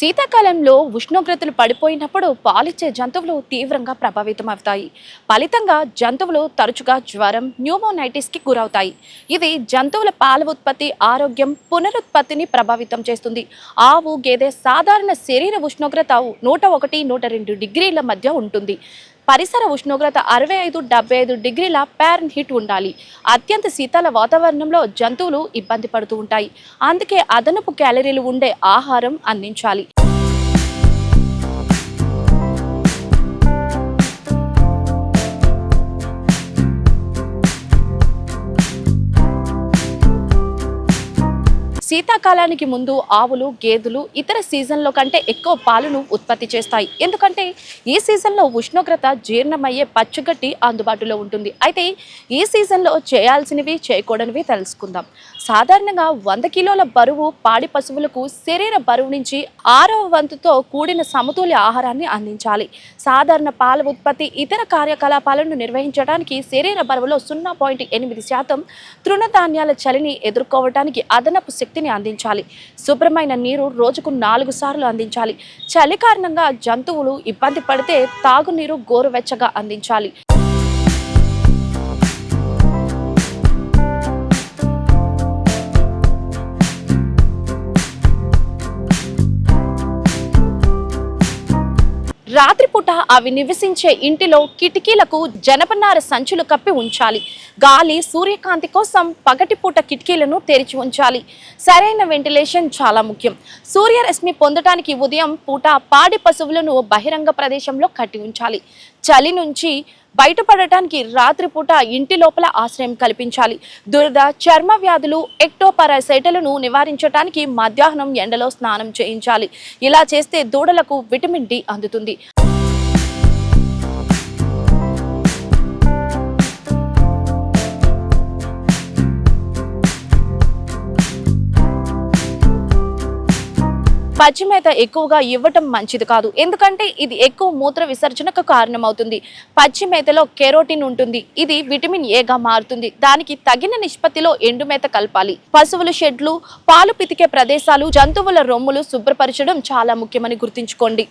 శీతాకాలంలో ఉష్ణోగ్రతలు పడిపోయినప్పుడు పాలిచ్చే జంతువులు తీవ్రంగా ప్రభావితం అవుతాయి ఫలితంగా జంతువులు తరచుగా జ్వరం న్యూమోనైటిస్కి గురవుతాయి. ఇది జంతువుల పాల ఉత్పత్తి ఆరోగ్యం పునరుత్పత్తిని ప్రభావితం చేస్తుంది. ఆవు గేదె సాధారణ శరీర ఉష్ణోగ్రత నూట ఒకటి నూట రెండు డిగ్రీల మధ్య ఉంటుంది. పరిసర ఉష్ణోగ్రత అరవై ఐదు డెబ్బై ఐదు డిగ్రీల ప్యారన్ హీట్ ఉండాలి. అత్యంత శీతల వాతావరణంలో జంతువులు ఇబ్బంది పడుతూ ఉంటాయి. అందుకే అదనపు క్యాలరీలు ఉండే ఆహారం అందించాలి. శీతాకాలానికి ముందు ఆవులు గేదెలు ఇతర సీజన్లో కంటే ఎక్కువ పాలను ఉత్పత్తి చేస్తాయి. ఎందుకంటే ఈ సీజన్లో ఉష్ణోగ్రత జీర్ణమయ్యే పచ్చగడ్డి అందుబాటులో ఉంటుంది. అయితే ఈ సీజన్లో చేయాల్సినవి చేయకూడనివి తెలుసుకుందాం. సాధారణంగా వంద కిలోల బరువు పాడి పశువులకు శరీర బరువు నుంచి ఆరవ వంతుతో కూడిన సమతుల్య ఆహారాన్ని అందించాలి. సాధారణ పాల ఉత్పత్తి ఇతర కార్యకలాపాలను నిర్వహించడానికి శరీర బరువులో సున్నా పాయింట్ ఎనిమిది శాతం తృణధాన్యాల చలిని ఎదుర్కోవటానికి అదనపు శక్తి శక్తిని అందించాలి. శుభ్రమైన నీరు రోజుకు నాలుగు సార్లు అందించాలి. చలి కారణంగా జంతువులు ఇబ్బంది పడితే తాగునీరు గోరువెచ్చగా అందించాలి. రాత్రిపూట అవి నివసించే ఇంటిలో కిటికీలకు జనపనార సంచులు కప్పి ఉంచాలి. గాలి సూర్యకాంతి కోసం పగటిపూట కిటికీలను తెరిచి ఉంచాలి. సరైన వెంటిలేషన్ చాలా ముఖ్యం. సూర్యరశ్మి పొందటానికి ఉదయం పూట పాడి పశువులను బహిరంగ ప్రదేశంలో కట్టి ఉంచాలి. చలి నుంచి బయటపడటానికి రాత్రిపూట ఇంటి లోపల ఆశ్రయం కల్పించాలి. దురద చర్మ వ్యాధులు ఎక్టోపారాసైటలను నివారించడానికి మధ్యాహ్నం ఎండలో స్నానం చేయించాలి. ఇలా చేస్తే దూడలకు విటమిన్ డి అందుతుంది. పచ్చి మేత ఎక్కువగా ఇవ్వటం మంచిది కాదు. ఎందుకంటే ఇది ఎక్కువ మూత్ర విసర్జనకు కారణమవుతుంది. పచ్చి మేతలో కెరోటిన్ ఉంటుంది. ఇది విటమిన్ ఏగా మారుతుంది. దానికి తగిన నిష్పత్తిలో ఎండు మేత కలపాలి. పశువుల షెడ్లు పాలు పితికే ప్రదేశాలు జంతువుల రొమ్ములు శుభ్రపరచడం చాలా ముఖ్యమని గుర్తుంచుకోండి.